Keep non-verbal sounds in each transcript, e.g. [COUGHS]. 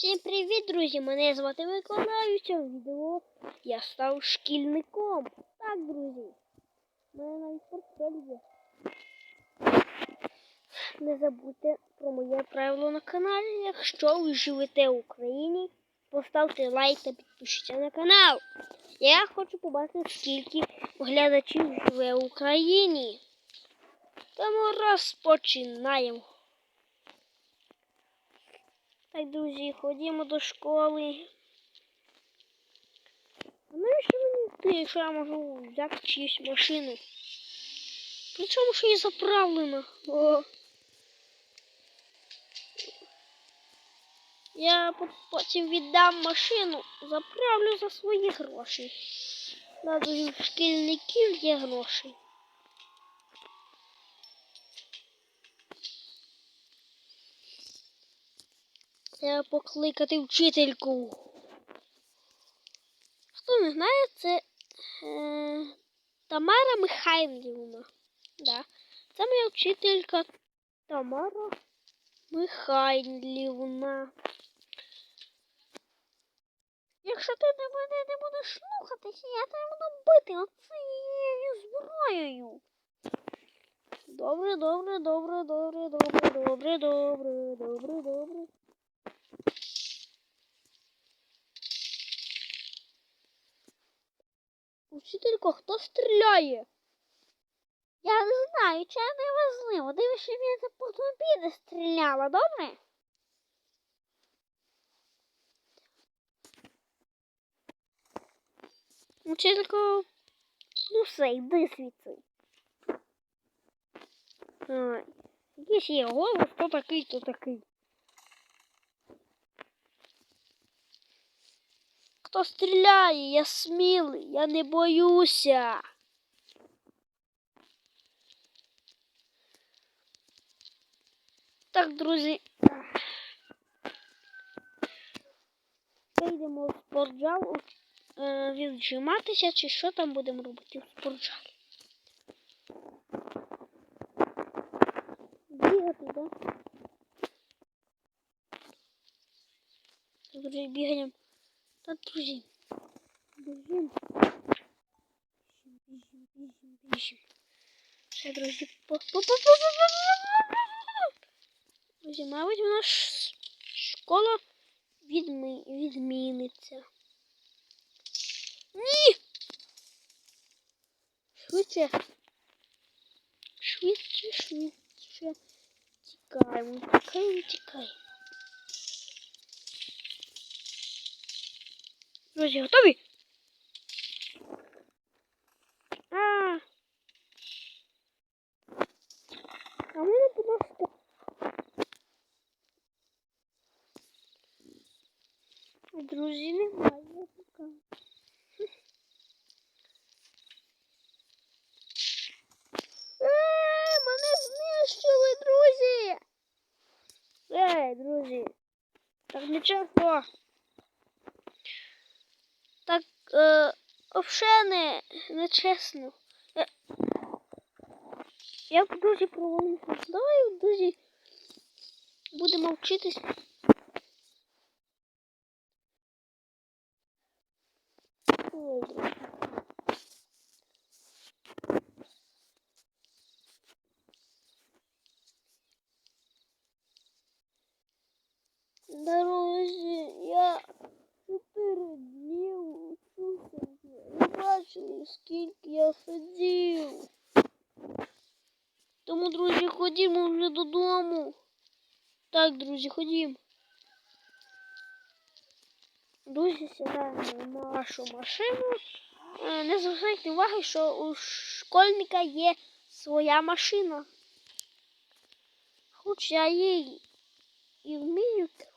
Всім привіт, друзі! Мене звати Миколай. У цьому відео я став шкільником. Так, друзі. Мене навіть портфель є. Не забудьте про моє правило на каналі. Якщо ви живете в Україні, поставте лайк та підпишіться на канал. Я хочу побачити, скільки глядачів живе в Україні. Тому розпочинаємо. Так, друзі, ходімо до школи. А навіщо мені йти, якщо я можу взяти чиюсь машину? Причому що і заправлена. О. Я потім віддам машину, заправлю за свої гроші. У шкільників є гроші. Треба покликати вчительку. Хто не знає, це е, Тамара Михайлівна. Да. Це моя вчителька Тамара Михайлівна. Якщо ти на мене не будеш слухатися, я тебе буду бити оцією зброєю. Добре, добре, добре, добре, добре, добре, добре, добре, добре. Учителько, хто стріляє? Я не знаю, чи не важливо. Дивись, щоб я по тобі стріляла, добре? Учителько, ну все, йди звідси. Якийсь є голос, то такий, то такий. Хто стріляє? Я смілий, я не боюся. Так, друзі. Йдемо в спортзал е, віджиматися, чи що там будемо робити в спортзалі. Бігати, да? Так, Друзі, бігаємо. Друзі. Біжим. Біжим, біжим, біжим. По- по- по- Друзі, мабуть, у нас школа відми... відміниться. Ні! Швидше. Швидше, швидше. Тікаємо, тікаємо, тікаємо. Друзі, готові? А. А мене просто. Друзі, немає пока. [LAUGHS] Е, мене знищили, друзі! Ей, друзі! Так нечесно! Е, вообще не, не чесно. Е, я дуже провалився. Давай, друзі, будемо вчитись. Ой, друзі. Друзі, я чотири дні вчуся. Ви бачили, скільки я сидів. Тому, друзі, ходімо вже додому. Так, друзі, ходімо. Друзі, сідаємо на нашу машину. Е, Не звертайте уваги, що у школьника є своя машина. Хоч я її і вмію керувати.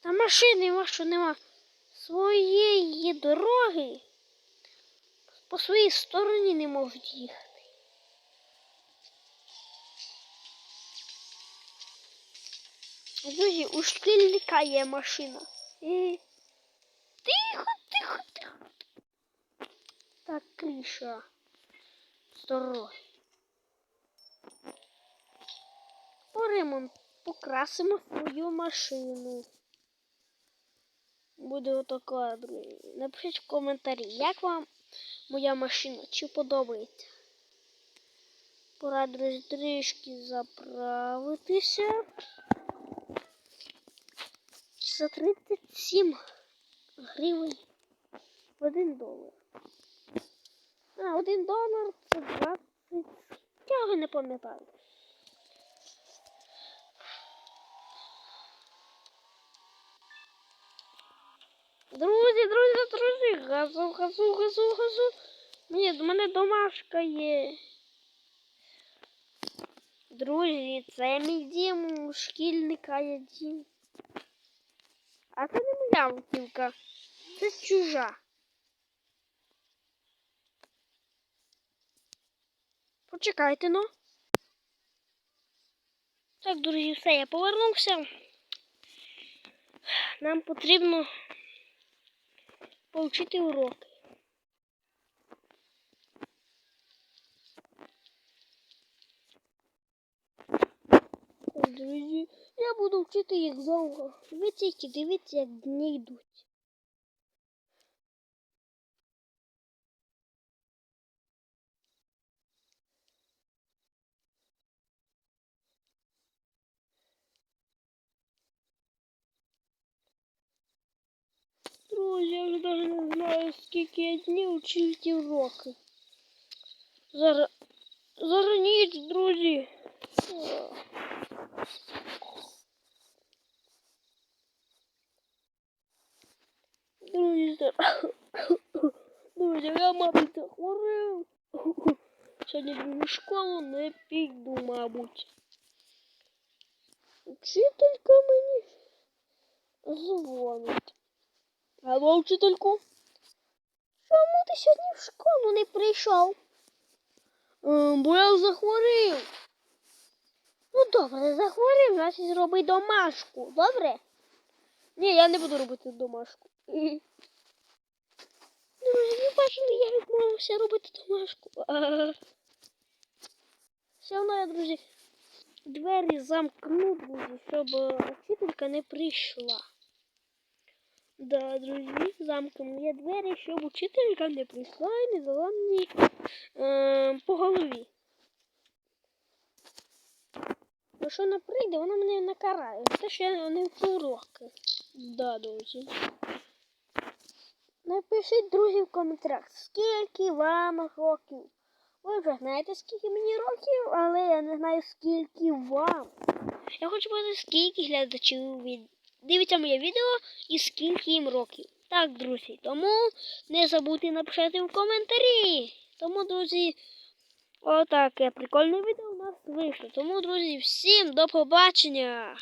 Та машини вашої нема своєї дороги. По своїй стороні не можуть їхати. Друзі, у шкільника є машина. І... Тихо, тихо, тихо. Так, Криша. Здорово. Поремонт. Покрасимо свою машину. буде отака, друзі. Напишіть в коментарі, як вам моя машина, чи подобається. Пора, трішки заправитися. За 37 гривень в 1 долар. А, 1 долар це 20. Я вже не пам'ятаю. Друзі, друзі, друзі, газу, газу, газу, газу. Ні, в мене домашка є. Друзі, це мій дім, у шкільника є дім. А це не моя автівка, це чужа. Почекайте, ну. Так, друзі, все, я повернувся. Нам потрібно повчити уроки. Друзі, я буду вчити їх довго. Ви тільки дивіться, як дні йдуть. я вже навіть не знаю, скільки я днів вчив ті уроки. Зараз, зараз ніч, друзі. [COUGHS] Ох. Друзі, зараз- друзі, я, мабуть, захворів. Сьогодні друзі, в школу не піду, мабуть. Вчителька мені дзвонить. Алло, вчительку? Чому ти сьогодні в школу не прийшов? Ем, бо я захворів. Ну добре, захворів, значить зроби домашку, добре? Ні, я не буду робити домашку. Друзі, ви бачили, я відмовився робити домашку. [LAUGHS] Все одно я, друзі, двері замкну, друзі, щоб е, вчителька не прийшла. Да, друзі, замкнув я двері, щоб учителька не прийшла і не дала мені е, по голові. Якщо вона прийде, вона мене накарає. що я не вчу уроки. Да, друзі. Напишіть, друзі, в коментарях, скільки вам років. Ви вже знаєте, скільки мені років, але я не знаю, скільки вам. Я хочу бачити, скільки глядачів від... дивиться моє відео і скільки їм років. Так, друзі, тому не забудьте написати в коментарі. Тому, друзі, отаке прикольне відео у нас вийшло. Тому, друзі, всім до побачення!